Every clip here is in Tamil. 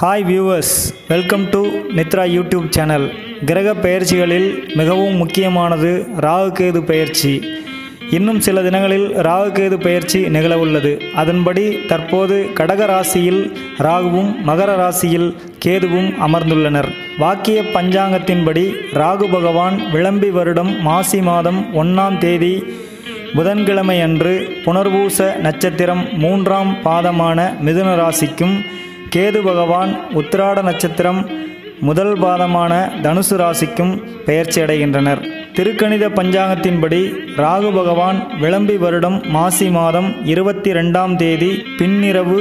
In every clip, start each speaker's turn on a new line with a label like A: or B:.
A: Hi viewers welcome to Nithra YouTube channel கிரக பெயர்ச்சிகளில் மிகவும் முக்கியமானது ராகுகேது பெயர்ச்சி. இன்னும் சில தினங்களில் ராகுகேது பெயர்ச்சி நிகழவுள்ளது. அதன்படி தற்போது கடக ராசியில் ராகுவும் மகர ராசியில் கேதுவும் அமர்ந்துள்ளனர். வாக்கிய பஞ்சாங்கத்தின்படி ராகு பகவான் விளம்பி வருடம் மாசி மாதம் ஒன்றாம் தேதி புதன்கிழமை அன்று புனர்பூச நட்சத்திரம் மூன்றாம் பாதமான மிதுன ராசிக்கும் கேது பகவான் உத்திராட நட்சத்திரம் முதல் பாதமான தனுசு ராசிக்கும் பெயர்ச்சி அடைகின்றனர். திருக்கணித பஞ்சாங்கத்தின்படி ராகு பகவான் விளம்பி வருடம் மாசி மாதம் இருபத்தி ரெண்டாம் தேதி பின்னிரவு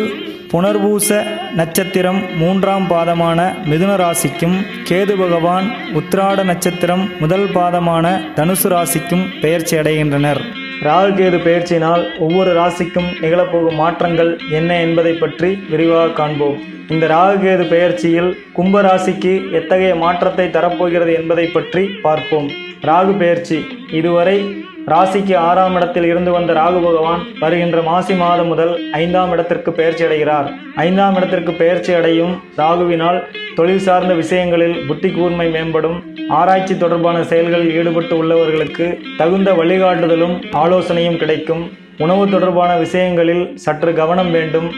A: புனர்பூச நட்சத்திரம் மூன்றாம் பாதமான மிதுன ராசிக்கும் கேது பகவான் உத்திராட நட்சத்திரம் முதல் பாதமான தனுசு ராசிக்கும் பெயர்ச்சி அடைகின்றனர். ராகு கேது பெயர்ச்சியினால் ஒவ்வொரு ராசிக்கும் நிகழப்போகும் மாற்றங்கள் என்ன என்பதை பற்றி விரிவாக காண்போம். இந்த ராகு கேது பெயர்ச்சியில் கும்ப ராசிக்கு எத்தகைய மாற்றத்தை தரப்போகிறது என்பதை பற்றி பார்ப்போம். ராகு பெயர்ச்சி. இதுவரை ராசிக்கு ஆறாம் இடத்தில் இருந்து வந்த ராகு பகவான் வருகின்ற மாசி மாதம் முதல் ஐந்தாம் இடத்திற்கு பெயர்ச்சி அடைகிறார். ஐந்தாம் இடத்திற்கு பெயர்ச்சி அடையும் ராகுவினால் தொழில் சார்ந்த விஷயங்களில் புத்தி கூர்மை மேம்படும். ஆராய்ச்சி தொடர்பான செயல்களில் ஈடுபட்டு உள்ளவர்களுக்கு தகுந்த வழிகாட்டுதலும் ஆலோசனையும் கிடைக்கும். உணவு தொடர்பான விஷயங்களில் சற்று கவனம் வேண்டும்.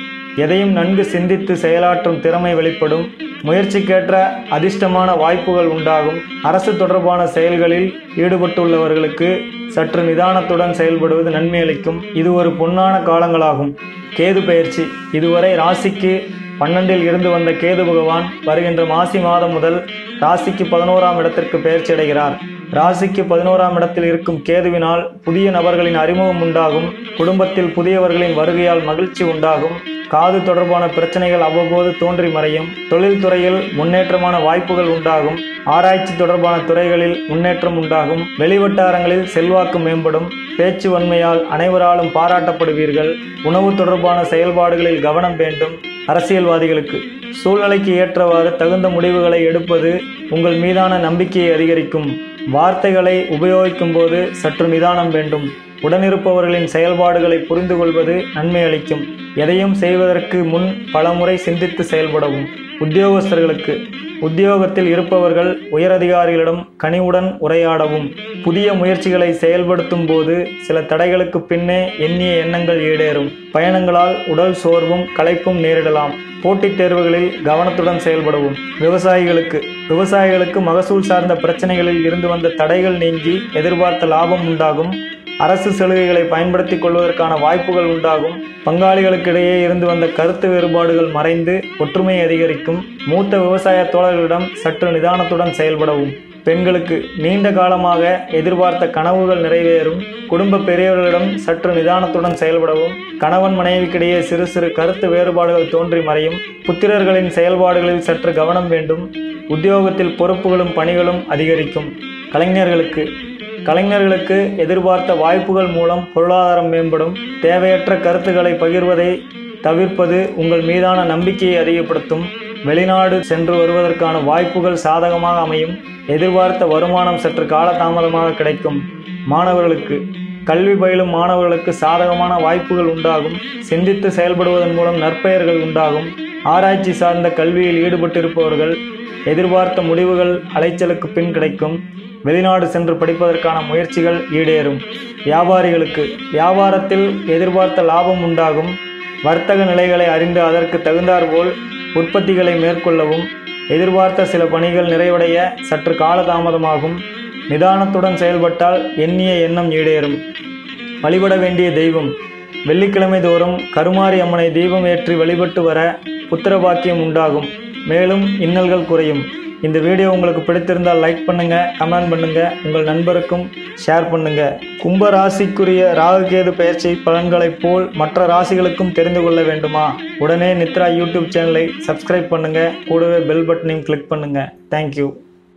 A: எதையும் நன்கு சிந்தித்து செயலாற்றும் திறமை வெளிப்படும். முயற்சிக்கேற்ற அதிர்ஷ்டமான வாய்ப்புகள் உண்டாகும். அரசு தொடர்பான செயல்களில் ஈடுபட்டுள்ளவர்களுக்கு சற்று நிதானத்துடன் செயல்படுவது நன்மை அளிக்கும். இது ஒரு பொன்னான காலங்களாகும். கேது பயிற்சி இதுவரை ராசிக்கு பன்னெண்டில் இருந்து வந்த கேது பகவான் வருகின்ற மாசி மாதம் முதல் ராசிக்கு பதினோராம் இடத்திற்கு பெயர்ச்சி அடைகிறார். ராசிக்கு பதினோராம் இடத்தில் இருக்கும் கேதுவினால் புதிய நபர்களின் அறிமுகம் உண்டாகும். குடும்பத்தில் புதியவர்களின் வருகையால் மகிழ்ச்சி உண்டாகும். காது தொடர்பான பிரச்சனைகள் அவ்வப்போது தோன்றி மறையும். தொழில்துறையில் முன்னேற்றமான வாய்ப்புகள் உண்டாகும். ஆராய்ச்சி தொடர்பான துறைகளில் முன்னேற்றம் உண்டாகும். வெளிவட்டாரங்களில் செல்வாக்கு மேம்படும். பேச்சு வன்மையால் அனைவராலும் பாராட்டப்படுவீர்கள். உணவு தொடர்பான செயல்பாடுகளில் கவனம் வேண்டும். அரசியல்வாதிகளுக்கு சூழ்நிலைக்கு ஏற்றவாறு தகுந்த முடிவுகளை எடுப்பது உங்கள் மீதான நம்பிக்கையை அதிகரிக்கும். வார்த்தைகளை உபயோகிக்கும் போது சற்று நிதானம் வேண்டும். உடனிருப்பவர்களின் செயல்பாடுகளை புரிந்து கொள்வது நன்மை அளிக்கும். எதையும் செய்வதற்கு முன் பலமுறை சிந்தித்து செயல்படவும். உத்தியோகஸ்தர்களுக்கு உத்தியோகத்தில் இருப்பவர்கள் உயரதிகாரிகளிடம் கனிவுடன் உரையாடவும் புதிய முயற்சிகளை செயல்படுத்தும் போது சில தடைகளுக்கு பின்னே எண்ணிய எண்ணங்கள் ஈடேறும் பயணங்களால் உடல் சோர்வும் களைப்பும் நேரிடலாம். போட்டித் தேர்வுகளில் கவனத்துடன் செயல்படவும். விவசாயிகளுக்கு விவசாயிகளுக்கு மகசூல் சார்ந்த பிரச்சனைகளில் இருந்து வந்த தடைகள் நீங்கி எதிர்பார்த்த லாபம் உண்டாகும். அரசு சலுகைகளை பயன்படுத்திக் கொள்வதற்கான வாய்ப்புகள் உண்டாகும். பங்காளிகளுக்கிடையே இருந்து வந்த கருத்து வேறுபாடுகள் மறைந்து ஒற்றுமை அதிகரிக்கும். மூத்த விவசாய தோழர்களிடம் சற்று நிதானத்துடன் செயல்படவும். பெண்களுக்கு நீண்ட காலமாக எதிர்பார்த்த கனவுகள் நிறைவேறும். குடும்ப பெரியவர்களிடம் சற்று நிதானத்துடன் செயல்படவும். கணவன் மனைவிக்கிடையே சிறு சிறு கருத்து வேறுபாடுகள் தோன்றி மறையும். புத்திரர்களின் செயல்பாடுகளில் சற்று கவனம் வேண்டும். உத்தியோகத்தில் பொறுப்புகளும் பணிகளும் அதிகரிக்கும். கலைஞர்களுக்கு கலைஞர்களுக்கு எதிர்பார்த்த வாய்ப்புகள் மூலம் பொருளாதாரம் மேம்படும். தேவையற்ற கருத்துக்களை பகிர்வதை தவிர்ப்பது உங்கள் மீதான நம்பிக்கையை அதிகப்படுத்தும். வெளிநாடு சென்று வருவதற்கான வாய்ப்புகள் சாதகமாக அமையும். எதிர்பார்த்த வருமானம் சற்று காலதாமதமாக கிடைக்கும். மாணவர்களுக்கு கல்வி பயிலும் மாணவர்களுக்கு சாதகமான வாய்ப்புகள் உண்டாகும். சிந்தித்து செயல்படுவதன் மூலம் நற்பெயர்கள் உண்டாகும். ஆராய்ச்சி சார்ந்த கல்வியில் ஈடுபட்டிருப்பவர்கள் எதிர்பார்த்த முடிவுகள் அலைச்சலுக்கு பின் கிடைக்கும். வெளிநாடு சென்று படிப்பதற்கான முயற்சிகள் ஈடேறும். வியாபாரிகளுக்கு வியாபாரத்தில் எதிர்பார்த்த லாபம் உண்டாகும். வர்த்தக நிலைகளை அறிந்து அதற்கு தகுந்தாற்போல் உற்பத்திகளை மேற்கொள்ளவும். எதிர்பார்த்த சில பணிகள் நிறைவடைய சற்று காலதாமதமாகும். நிதானத்துடன் செயல்பட்டால் எண்ணிய எண்ணம் ஈடேறும். வழிபட வேண்டிய தெய்வம். வெள்ளிக்கிழமை தோறும் கருமாரி அம்மனை தெய்வம் ஏற்றி வழிபட்டு வர புத்திர பாக்கியம் உண்டாகும். மேலும் இன்னல்கள் குறையும். இந்த வீடியோ உங்களுக்கு பிடித்திருந்தால் லைக் பண்ணுங்கள் கமெண்ட் பண்ணுங்கள் உங்கள் நண்பருக்கும் ஷேர் பண்ணுங்கள் கும்ப ராசிக்குரிய ராகுகேது பயிற்சி பலன்களைப் போல் மற்ற ராசிகளுக்கும் தெரிந்து கொள்ள வேண்டுமா? உடனே நித்ரா யூடியூப் சேனலை சப்ஸ்கிரைப் பண்ணுங்கள் கூடவே பெல் பட்டனையும் கிளிக் பண்ணுங்கள் தேங்க்யூ